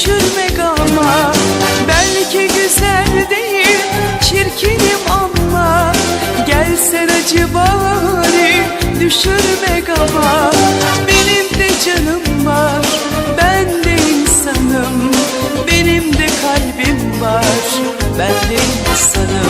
düşürmek ama Belki güzel değil çirkinim ama Gelsen acı bari düşürmek ama Benim de canım var ben de insanım Benim de kalbim var ben de insanım.